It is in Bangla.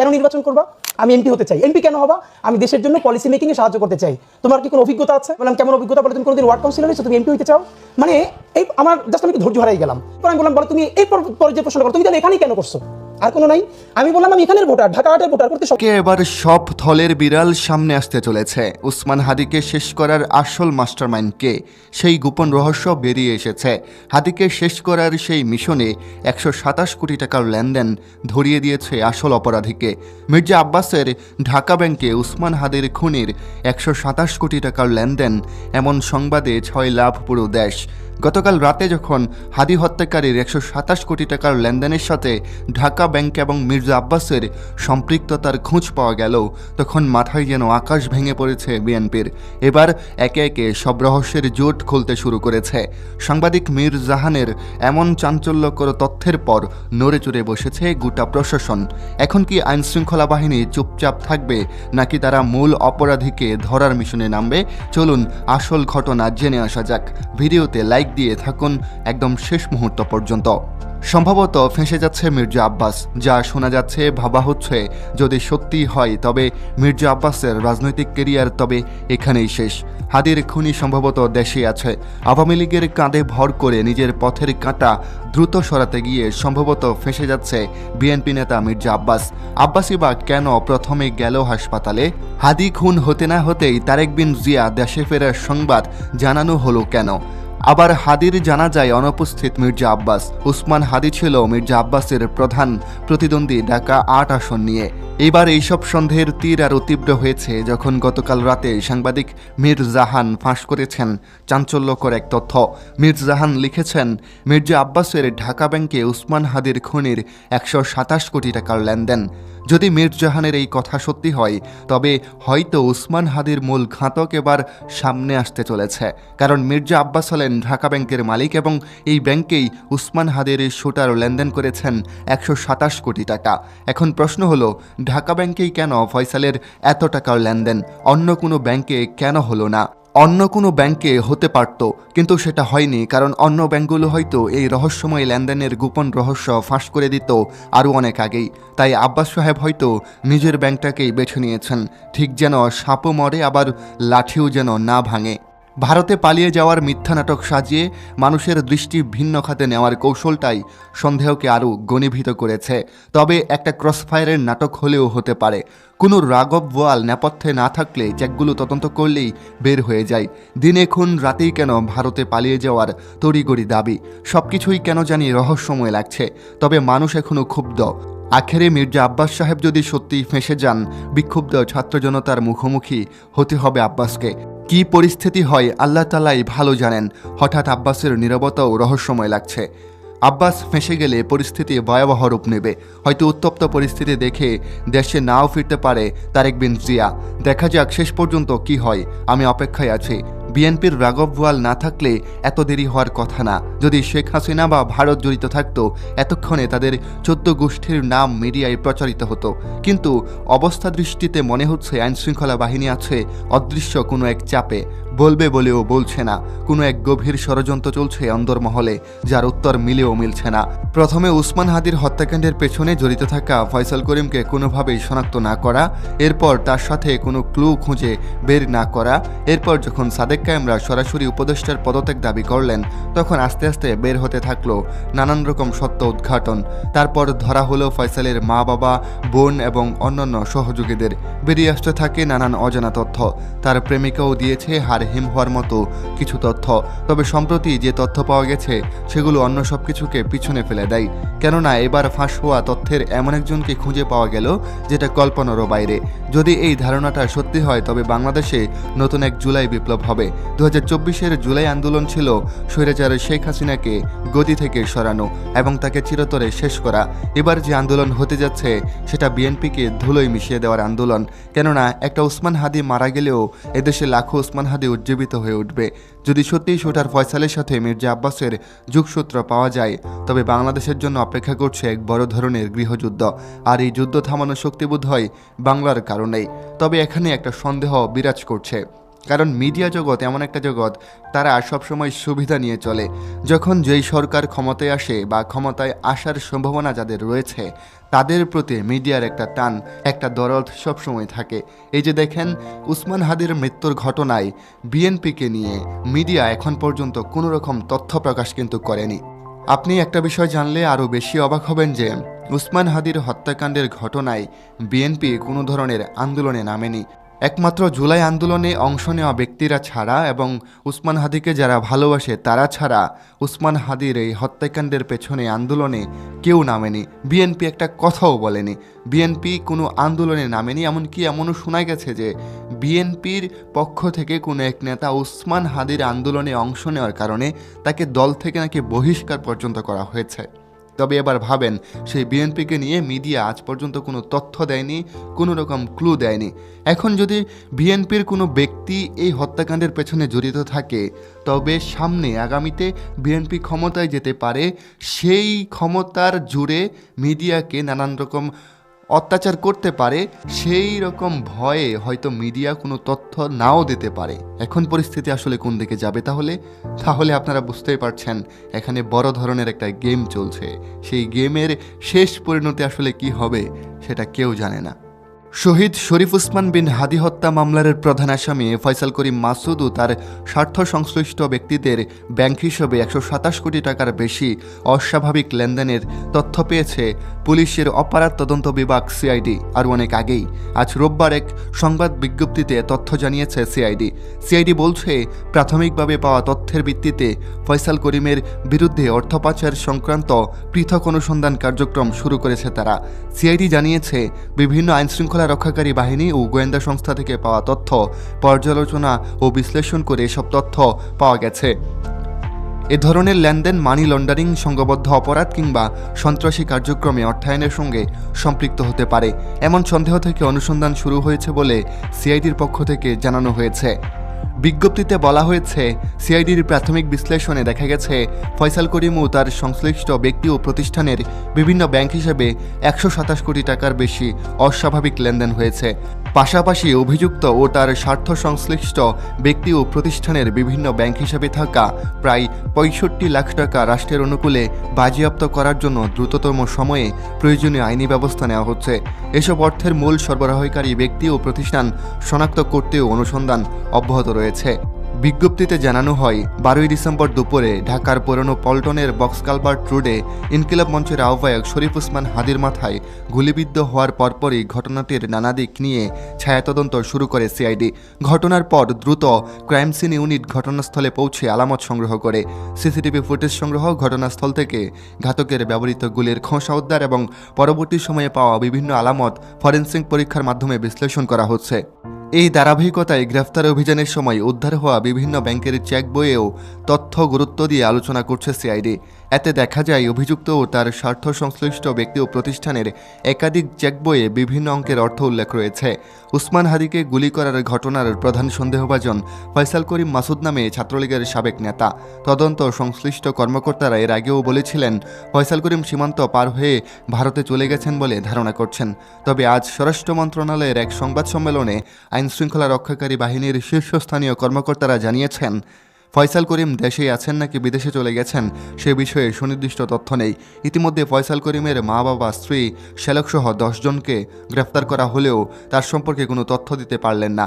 কেন নির্বাচন করবা? আমি এমপি হতে চাই। এমপি কেন হবা? আমি দেশের জন্য পলিসি মেকিং এ সাহায্য করতে চাই। তোমার কি কোনো অভিজ্ঞতা আছে? বললাম, কেমন অভিজ্ঞতা? বলে তুমি কোনোদিন ওয়ার্ড কাউন্সিলর হয়েছো তুমি এমপি হতে চাও? মানে এই আমার জাস্ট আমি ধৈর্য হারাই গেলাম। পরে আমি বললাম, বলো তুমি এই পর- পর যে প্রশ্ন করো, তুমি তাহলে এখানেই কেন করছ? আর কোনো নাই। আমি বললাম, আমি এখানের ভোটার, ঢাকা আটের ভোটার করতে কে এবার সব থলের বিড়াল সামনে আসতে চলেছে। উসমান হাদিকে শেষ করার আসল মাস্টারমাইন্ড কে সেই গোপন রহস্য বেরিয়ে এসেছে। হাদিকে শেষ করার সেই মিশনে একশো সাতাশ কোটি টাকার লেনদেন ধরিয়ে দিয়েছে আসল অপরাধীকে। মির্জা আব্বাসের ঢাকা ব্যাংকে উসমান হাদির খুনির একশো সাতাশ কোটি টাকার লেনদেন এমন সংবাদে ছয় লাভ পুরো দেশ। গতকাল রাতে যখন হাদি হত্যাকারীর একশো সাতাশ কোটি টাকার লেনদেনের সাথে ঢাকা ব্যাংক এবং মির্জা আব্বাসের সম্পৃক্ততার খোঁজ পাওয়া গেল, তখন মাথায় যেন আকাশ ভেঙে পড়েছে বিএনপির। এবার একে একে সব রহস্যের জোট খুলতে শুরু করেছে। সাংবাদিক মীর জাহানের এমন চাঞ্চল্যকর তথ্যের পর নড়ে চড়ে বসেছে গোটা প্রশাসন। এখন কি আইনশৃঙ্খলা বাহিনী চুপচাপ থাকবে, নাকি তারা মূল অপরাধীকে ধরার মিশনে নামবে? চলুন আসল ঘটনা জেনে আসা যাক। ভিডিওতে লাইক দিয়ে থাকুন একদম শেষ মুহূর্ত পর্যন্ত। সম্ভবত ফেঁসে যাচ্ছে মির্জা আব্বাস, যা শোনা যাচ্ছে, ভাবা হচ্ছে যদি সত্যি হয় তবে মির্জা আব্বাসের রাজনৈতিক কেরিয়ার তবে এখানেই শেষ। হাদির খুনি সম্ভবত দেশে আছে। আওয়ামী লীগের কাঁধে ভর করে নিজের পথের কাঁটা দ্রুত সরাতে গিয়ে সম্ভবত ফেঁসে যাচ্ছে বিএনপি নেতা মির্জা আব্বাস। আব্বাসই বা কেন প্রথমে গেল হাসপাতালে? হাদি খুন হতে না হতেই তারেক বিন জিয়া দেশে ফেরার সংবাদ জানানো হলো কেন? আবার হাদির জানা যায় অনুপস্থিত মির্জা আব্বাস। উসমান হাদি ছিল মির্জা আব্বাসের প্রধান প্রতিদ্বন্দ্বী ঢাকা আট আসন নিয়ে। এবার এইসব সন্দেহের তীর আরও তীব্র হয়েছে যখন গতকাল রাতে সাংবাদিক মীর জাহান ফাঁস করেছেন চাঞ্চল্যকর এক তথ্য। মীর জাহান লিখেছেন, মির্জা আব্বাসের ঢাকা ব্যাংকে উসমান হাদির খুনির একশো সাতাশ কোটি টাকার লেনদেন। যদি মীর জাহানের এই কথা সত্যি হয়, তবে হয়তো উসমান হাদির মূল ঘাতক এবার সামনে আসতে চলেছে। কারণ মির্জা আব্বাস হলেন ঢাকা ব্যাংকের মালিক এবং এই ব্যাংকেই উসমান হাদির শুটার লেনদেন করেছেন একশো সাতাশ কোটি টাকা। এখন প্রশ্ন হলো, ঢাকা ব্যাংকেই কেন ফয়সালের এত টাকার লেনদেন? অন্য কোনো ব্যাংকে কেন হলো না? অন্য কোনো ব্যাংকে হতে পারত, কিন্তু সেটা হয়নি, কারণ অন্য ব্যাংকগুলো হয়তো এই রহস্যময় লেনদেনের গোপন রহস্য ফাঁস করে দিত আরও অনেক আগেই। তাই আব্বাস সাহেব হয়তো নিজের ব্যাংকটাকেই বেছে নিয়েছেন, ঠিক যেন সাপও মরে, আবার লাঠিও যেন না ভাঙে। ভারতে পালিয়ে যাওয়ার মিথ্যা নাটক সাজিয়ে মানুষের দৃষ্টি ভিন্ন খাতে নেওয়ার কৌশলটাই সন্দেহকে আরও গণীভূত করেছে। তবে একটা ক্রসফায়ারের নাটক হলেও হতে পারে। কোনো রাগব ওয়াল নেপথ্যে না থাকলে চেকগুলো তদন্ত করলেই বের হয়ে যায়। দিনে খুন, রাতেই কেন ভারতে পালিয়ে যাওয়ার তড়িগড়ি দাবি। সব কিছুই কেন জানি রহস্যময় লাগছে। তবে মানুষ এখনও ক্ষুব্ধ। আখেরে মির্জা আব্বাস সাহেব যদি সত্যিই ফেঁসে যান, বিক্ষুব্ধ ছাত্র জনতার মুখোমুখি হতে হবে আব্বাসকে। কি পরিস্থিতি হয় আল্লাহ তালাই ভালো জানেন। হঠাৎ আব্বাসের নিরবতাও রহস্যময় লাগছে। আব্বাস ফেঁসে গেলে পরিস্থিতি ভয়াবহ রূপ নেবে। হয়তো উত্তপ্ত পরিস্থিতি দেখে দেশে নাও ফিরতে পারে তারেক বিন জিয়া। দেখা যাক শেষ পর্যন্ত কি হয়। আমি অপেক্ষায় আছি। বিএনপির রাঘব ভুয়াল না থাকলে এত দেরি হওয়ার কথা না। যদি শেখ হাসিনা বা ভারত জড়িত থাকত, এতক্ষণে তাদের চোদ্দ গোষ্ঠীর নাম মিডিয়ায় প্রচারিত হতো। কিন্তু অবস্থা দৃষ্টিতে মনে হচ্ছে আইনশৃঙ্খলা বাহিনী আছে অদৃশ্য কোনো এক চাপে। বলবে বলেও বলছে না। কোনো এক গভীর ষড়যন্ত্র চলছে অন্দরমহলে, যার উত্তর মিলেও মিলছে না। প্রথমে উসমান হাদির হত্যাকাণ্ডের পেছনে জড়িত থাকা ফয়সাল করিমকে কোনোভাবেই শনাক্ত না করা, এরপর তার সাথে কোনো ক্লু খুঁজে বের না করা, এরপর যখন সাদেক কায়েমরা সরাসরি উপদেষ্টার পদত্যাগ দাবি করলেন, তখন আস্তে আস্তে বের হতে থাকল নানান রকম সত্য উদ্ঘাটন। তারপর ধরা হলো ফয়সালের মা বাবা, বোন এবং অন্যান্য সহযোগীদের। বেরিয়ে আসতে থাকে নানান অজানা তথ্য। তার প্রেমিকাও দিয়েছে হার হিম হওয়ার মতো কিছু তথ্য। তবে সম্প্রতি যে তথ্য পাওয়া গেছে, সেগুলো অন্য সব কিছুকে পিছনে ফেলে দেয়। কেননা এবার ফাঁস হওয়া তথ্যের এমন একজনকে খুঁজে পাওয়া গেল, যেটা কল্পনারও বাইরে। যদি এই ধারণাটা সত্যি হয়, তবে বাংলাদেশে নতুন এক জুলাই বিপ্লব হবে। দু হাজার জুলাই আন্দোলন ছিল স্বৈরাচার শেখ হাসিনাকে গদি থেকে সরানো এবং তাকে চিরতরে শেষ করা। এবার যে আন্দোলন হতে যাচ্ছে, সেটা বিএনপিকে ধুলোয় মিশিয়ে দেওয়ার আন্দোলন। কেননা একটা উসমান হাদি মারা গেলেও এদেশে লাখো উসমান হাদি উজ্জীবিত হয়ে উঠবে। যদি সত্যিই শুটার ফয়সালের সাথে মির্জা আব্বাসের যুগসূত্র পাওয়া যায়, তবে বাংলাদেশের জন্য অপেক্ষা করছে এক বড় ধরনের গৃহযুদ্ধ। আর এই যুদ্ধ থামানোর শক্তিবোধ হয় বাংলার কারণেই। তবে এখানে একটা সন্দেহ বিরাজ করছে। কারণ মিডিয়া জগৎ, এমন একটা জগৎ, তারা সবসময় সুবিধা নিয়ে চলে। যখন যেই সরকার ক্ষমতায় আসে বা ক্ষমতায় আসার সম্ভাবনা যাদের রয়েছে, তাদের প্রতি মিডিয়ার একটা টান, একটা দরদ সবসময় থাকে। এই যে দেখেন, উসমান হাদির মৃত্যুর ঘটনায় বিএনপিকে নিয়ে মিডিয়া এখন পর্যন্ত কোনো রকম তথ্য প্রকাশ কিন্তু করেনি। আপনি একটা বিষয় জানলে আরও বেশি অবাক হবেন যে, উসমান হাদির হত্যাকাণ্ডের ঘটনায় বিএনপি কোনো ধরনের আন্দোলনে নামেনি। একমাত্র জুলাই আন্দোলনে অংশ নেওয়া ব্যক্তিরা ছাড়া এবং উসমান হাদিকে যারা ভালোবাসে, তারা ছাড়া উসমান হাদির এই হত্যাকাণ্ডের পেছনে আন্দোলনে কেউ নামেনি। বিএনপি একটা কথাও বলেনি। বিএনপি কোনো আন্দোলনে নামেনি, এমনকি এমনও শোনা গেছে যে বিএনপির পক্ষ থেকে কোনো এক নেতা উসমান হাদির আন্দোলনে অংশ নেওয়ার কারণে তাকে দল থেকে নাকি বহিষ্কার পর্যন্ত করা হয়েছে। তবে এবার ভাবেন, সেই বিএনপিকে নিয়ে মিডিয়া আজ পর্যন্ত কোনো তথ্য দেয়নি, কোনো রকম ক্লু দেয়নি। এখন যদি বিএনপির কোনো ব্যক্তি এই হত্যাকাণ্ডের পেছনে জড়িত থাকে, তবে সামনে আগামীতে বিএনপি ক্ষমতায় যেতে পারে, সেই ক্ষমতার জুড়ে মিডিয়াকে নানান রকম অত্যাচার করতে পারে, সেই রকম ভয়ে হয়তো মিডিয়া কোনো তথ্য নাও দিতে পারে। এখন পরিস্থিতি আসলে কোন দিকে যাবে তাহলে? তাহলে আপনারা বুঝতেই পারছেন, এখানে বড় ধরনের একটা গেম চলছে। সেই গেমের শেষ পরিণতি আসলে কি হবে, সেটা কেউ জানে না। শহীদ শরীফ উসমান বিন হাদি হত্যা মামলার প্রধান আসামি ফয়সাল করিম মাসুদ ও তার স্বার্থ সংশ্লিষ্ট ব্যক্তিদের ব্যাংক হিসেবে একশো সাতাশ কোটি টাকার বেশি অস্বাভাবিক লেনদেনের তথ্য পেয়েছে পুলিশের অপরাধ তদন্ত বিভাগ সিআইডি। আর অনেক আগেই, আজ রোববার এক সংবাদ বিজ্ঞপ্তিতে তথ্য জানিয়েছে সিআইডি। সিআইডি বলছে, প্রাথমিকভাবে পাওয়া তথ্যের ভিত্তিতে ফয়সাল করিমের বিরুদ্ধে অর্থ পাচার সংক্রান্ত পৃথক অনুসন্ধান কার্যক্রম শুরু করেছে তারা। সিআইডি জানিয়েছে, বিভিন্ন আইনশৃঙ্খলা রক্ষাকারী বাহিনী ও গোয়েন্দা সংস্থা থেকে পাওয়া তথ্য, পর্যালোচনা ও বিশ্লেষণ করে এসব তথ্য পাওয়া গেছে। এ ধরনের লেনদেন, মানি লন্ডারিং সংঘবদ্ধ অপরাধ কিংবা সন্ত্রাসী কার্যক্রমে অর্থায়নের সঙ্গে সম্পৃক্ত হতে পারে। এমন সন্দেহ থেকে অনুসন্ধান শুরু হয়েছে বলে সিআইডির পক্ষ থেকে জানানো হয়েছে। বিজ্ঞপ্তিতে বলা হয়েছে, সিআইডির প্রাথমিক বিশ্লেষণে দেখা গেছে, ফয়সাল করিম ও তার সংশ্লিষ্ট ব্যক্তি ও প্রতিষ্ঠানের বিভিন্ন ব্যাংক হিসেবে একশো সাতাশ কোটি টাকার বেশি অস্বাভাবিক লেনদেন হয়েছে। পাশাপাশি অভিযুক্ত ও তার স্বার্থ সংশ্লিষ্ট ব্যক্তি ও প্রতিষ্ঠানের বিভিন্ন ব্যাংক হিসেবে থাকা প্রায় পঁয়ষট্টি লাখ টাকা রাষ্ট্রের অনুকূলে বাজেয়াপ্ত করার জন্য দ্রুততম সময়ে প্রয়োজনীয় আইনি ব্যবস্থা নেওয়া হচ্ছে। এসব অর্থের মূল সরবরাহকারী ব্যক্তি ও প্রতিষ্ঠান শনাক্ত করতেও অনুসন্ধান অব্যাহত রয়েছে। বিজ্ঞপ্তিতে জানানো হয়, বারোই ডিসেম্বর দুপুরে ঢাকার পুরনো পল্টনের বক্সকালভার্ট রোডে ইনকিলাব মঞ্চের আহ্বায়ক শরীফ উসমান হাদির মাথায় গুলিবিদ্ধ হওয়ার পরপরই ঘটনাটির নানা দিক নিয়ে ছায়াতদন্ত শুরু করে সিআইডি। ঘটনার পর দ্রুত ক্রাইম সিন ইউনিট ঘটনাস্থলে পৌঁছে আলামত সংগ্রহ করে। সিসিটিভি ফুটেজ সংগ্রহ ঘটনাস্থল থেকে ঘাতকের ব্যবহৃত গুলির খোঁসা উদ্ধার এবং পরবর্তী সময়ে পাওয়া বিভিন্ন আলামত ফরেন্সিক পরীক্ষার মাধ্যমে বিশ্লেষণ করা হচ্ছে। এই ধারাবাহিকতায় গ্রেফতার অভিযানের সময় উদ্ধার হওয়া বিভিন্ন ব্যাংকের চেক বইয়েও তথ্য গুরুত্ব দিয়ে আলোচনা করছে সিআইডি। এতে দেখা যায় অভিযুক্ত ও তার স্বার্থ সংশ্লিষ্ট ব্যক্তি ও প্রতিষ্ঠানের একাধিক চেক বইয়ে বিভিন্ন অঙ্কের অর্থ উল্লেখ রয়েছে। উসমান হাদিকে গুলি করার ঘটনার প্রধান সন্দেহভাজন ফয়সাল করিম মাসুদ নামে ছাত্রলীগের সাবেক নেতা। তদন্ত সংশ্লিষ্ট কর্মকর্তারা এর আগেও বলেছিলেন, ফয়সাল করিম সীমান্ত পার হয়ে ভারতে চলে গেছেন বলে ধারণা করছেন। তবে আজ স্বরাষ্ট্র মন্ত্রণালয়ের এক সংবাদ সম্মেলনে আইন শৃঙ্খলা রক্ষাকারী বাহিনীর শীর্ষস্থানীয় কর্মকর্তারা জানিয়েছেন ফয়সাল করিম দেশেই আছেন নাকি বিদেশে চলে গেছেন সে বিষয়ে সুনির্দিষ্ট তথ্য নেই। ইতিমধ্যে ফয়সাল করিমের মা বাবা, স্ত্রী, শ্যালকসহ দশজনকে গ্রেফতার করা হলেও তার সম্পর্কে কোনো তথ্য দিতে পারলেন না।